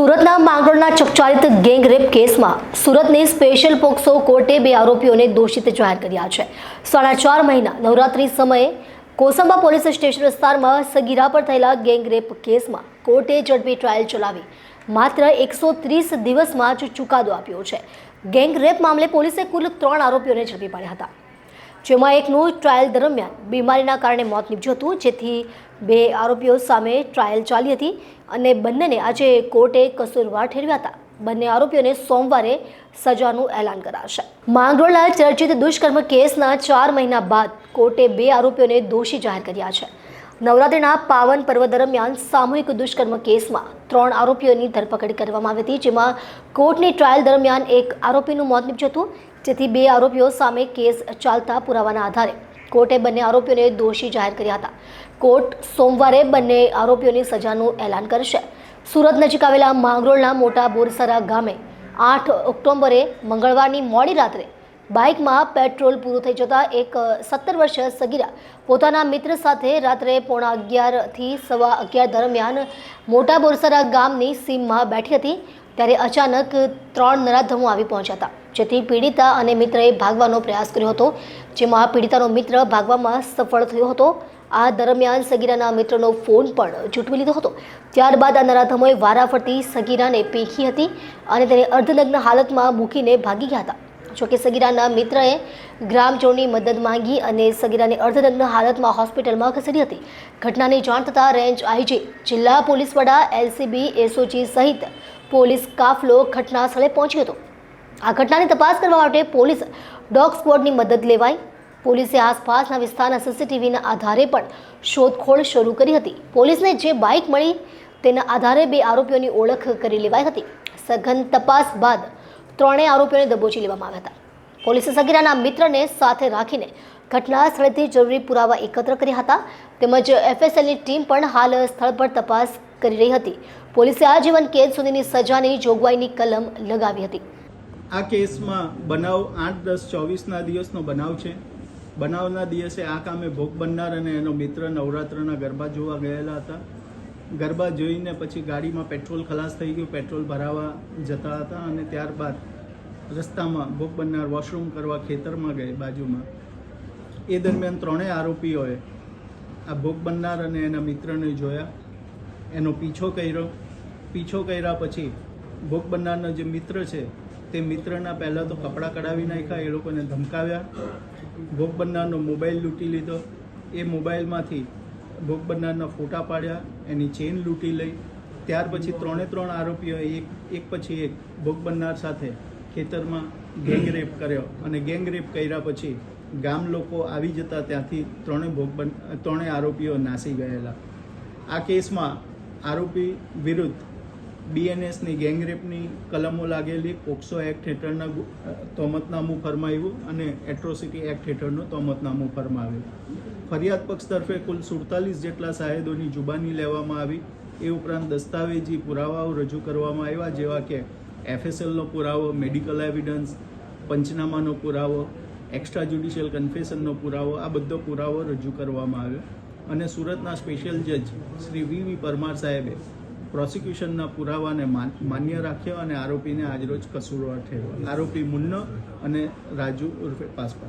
સુરતના માંગરોળના ચકચારિત gang rape કેસમાં સુરતની સ્પેશિયલ પોક્સો કોર્ટે બે આરોપીઓને દોષિત જાહેર કર્યા છે. સાડા ચાર મહિના નવરાત્રી સમયે કોસંબા પોલીસ સ્ટેશન વિસ્તારમાં સગીરા પર થયેલા ગેંગ રેપ કેસમાં કોર્ટે ઝડપી ટ્રાયલ ચલાવી. માત્ર એકસો ત્રીસ દિવસમાં જ ચુકાદો આપ્યો છે. ગેંગ રેપ મામલે પોલીસે કુલ ત્રણ આરોપીઓને ઝડપી પાડ્યા હતા. જેમાં એકનું ટ્રાયલ દરમિયાન બીમારીના કારણે મોત નીપજ્યું હતું, જેથી બે આરોપીઓ સામે ટ્રાયલ ચાલી હતી અને બંનેને આજે કોર્ટે કસૂરવાર ઠેરવ્યા હતા. બંને આરોપીઓને સોમવારે સજાનું એલાન કરાશે. માંગરોળના ચર્ચિત દુષ્કર્મ કેસના ચાર મહિના બાદ કોર્ટે બે આરોપીઓને દોષી જાહેર કર્યા છે. નવરાત્રિના પાવન પર્વ દરમિયાન સામૂહિક દુષ્કર્મ કેસમાં ત્રણ આરોપીઓની ધરપકડ કરવામાં આવી હતી, જેમાં કોર્ટની ટ્રાયલ દરમિયાન એક આરોપીનું મોત નીપજ્યું હતું. જેથી બે આરોપીઓ સામે કેસ ચાલતા પુરાવાના આધારે કોર્ટે બંને આરોપીઓને દોષી જાહેર કર્યા હતા. કોર્ટ સોમવારે બંને આરોપીઓની સજાનું એલાન કરશે. સુરત નજીક આવેલા માંગરોળના મોટા બોરસરા ગામે આઠ ઓક્ટોબરે મંગળવારની મોડી રાત્રે બાઇકમાં પેટ્રોલ પૂરું થઈ જતાં એક સત્તર વર્ષ સગીરા પોતાના મિત્ર સાથે રાત્રે પોણા અગિયારથી સવા અગિયાર દરમિયાન મોટા બોરસરા ગામની સીમમાં બેઠી હતી. ત્યારે અચાનક ત્રણ નરાધમો આવી પહોંચ્યા હતા. જેથી પીડિતા અને મિત્રએ ભાગવાનો પ્રયાસ કર્યો હતો. જેમાં પીડિતાનો મિત્ર ભાગવામાં સફળ થયો હતો. આ દરમિયાન સગીરાના મિત્રનો ફોન પણ ચૂંટવી લીધો હતો. ત્યારબાદ આ નરાધમોએ વારાફરતી સગીરાને પીખી હતી અને તેને અર્ધનગ્ન હાલતમાં મૂકીને ભાગી ગયા હતા. જોકે સગીરાના મિત્રએ ગ્રામજનોની મદદ માંગી અને સગીરાને અર્ધનગ્ન હાલતમાં હોસ્પિટલમાં ખસેડી હતી. ઘટનાની જાણ થતાં રેન્જ આઈજી, જિલ્લા પોલીસ વડા, એલસીબી, એસઓજી સહિત પોલીસ કાફલો ઘટના સ્થળે પહોંચ્યો હતો. આ ઘટનાની તપાસ કરવા માટે પોલીસ ડોગ સ્ક્વોડની મદદ લેવાઈ. પોલીસે આસપાસના વિસ્તારના સીસીટીવીના આધારે પણ શોધખોળ શરૂ કરી હતી. પોલીસને જે બાઇક મળી તેના આધારે બે આરોપીઓની ઓળખ કરી લેવાઈ હતી. સઘન તપાસ બાદ ત્રણેય આરોપીઓને દબોચી લેવામાં આવ્યા હતા. પોલીસે સગીરાના મિત્રને સાથે રાખીને ઘટના સ્થળેથી જરૂરી પુરાવા એકત્ર કર્યા હતા. તેમજ એફએસએલની ટીમ પણ હાલ સ્થળ પર તપાસ કરી રહી હતી. પોલીસે આજીવન કેદ સુધીની સજાની જોગવાઈની કલમ લગાવી હતી. આ કેસમાં બનાવ આઠ દસ ચોવીસના દિવસનો બનાવ છે. બનાવના દિવસે આ કામે ભોગ બનનાર અને એનો મિત્ર નવરાત્રના ગરબા જોવા ગયેલા હતા. ગરબા જોઈને પછી ગાડીમાં પેટ્રોલ ખલાસ થઈ ગયું. પેટ્રોલ ભરાવા જતા હતા અને ત્યારબાદ રસ્તામાં ભોગ બનનાર વોશરૂમ કરવા ખેતરમાં ગઈ બાજુમાં. એ દરમિયાન ત્રણેય આરોપીઓએ આ ભોગ બનનાર અને એના મિત્રને જોયા. એનો પીછો કર્યો. પીછો કર્યા પછી ભોગ બનનારનો જે મિત્ર છે, તે મિત્રના પહેલાં તો કપડાં કઢાવી નાખ્યા, એ લોકોને ધમકાવ્યા. ભોગ બનનારનો મોબાઈલ લૂંટી લીધો. એ મોબાઈલમાંથી ભોગ બનનારના ફોટા પાડ્યા, એની ચેન લૂંટી લઈ. ત્યાર પછી ત્રણે ત્રણ આરોપીઓ એક એક પછી એક ભોગ બનનાર સાથે ખેતરમાં ગેંગ રેપ કર્યો અને ગેંગ રેપ કર્યા પછી ગામ લોકો આવી જતા ત્યાંથી ત્રણેય ભોગ બન ત્રણેય આરોપીઓ નાસી ગયેલા. આ કેસમાં આરોપી વિરુદ્ધ બીએનએસની ગેંગરેપની કલમો લાગેલી પોક્સો એક્ટ હેઠળના તોમતનામું ફરમાવ્યું અને એટ્રોસિટી એક્ટ હેઠળનું તોમતનામું ફરમાવ્યું. ફરિયાદ પક્ષ તરફે કુલ સુડતાલીસ જેટલા સાહેદોની જુબાની લેવામાં આવી. એ ઉપરાંત દસ્તાવેજી પુરાવાઓ રજૂ કરવામાં આવ્યા, જેવા કે એફએસએલનો પુરાવો, મેડિકલ એવિડન્સ, પંચનામાનો પુરાવો, એક્સ્ટ્રા જ્યુડિશિયલ કન્ફેશનનો પુરાવો, આ બધો પુરાવો રજૂ કરવામાં આવ્યો. અને સુરતના સ્પેશિયલ જજ શ્રી વી વી પરમાર સાહેબે પ્રોસિક્યુશનના પુરાવાને માન- માન્ય રાખ્યો અને આરોપીને આજરોજ કસૂરવાર ઠેરવ્યો. આરોપી મુન્નો અને રાજુ ઉર્ફે પાસપા.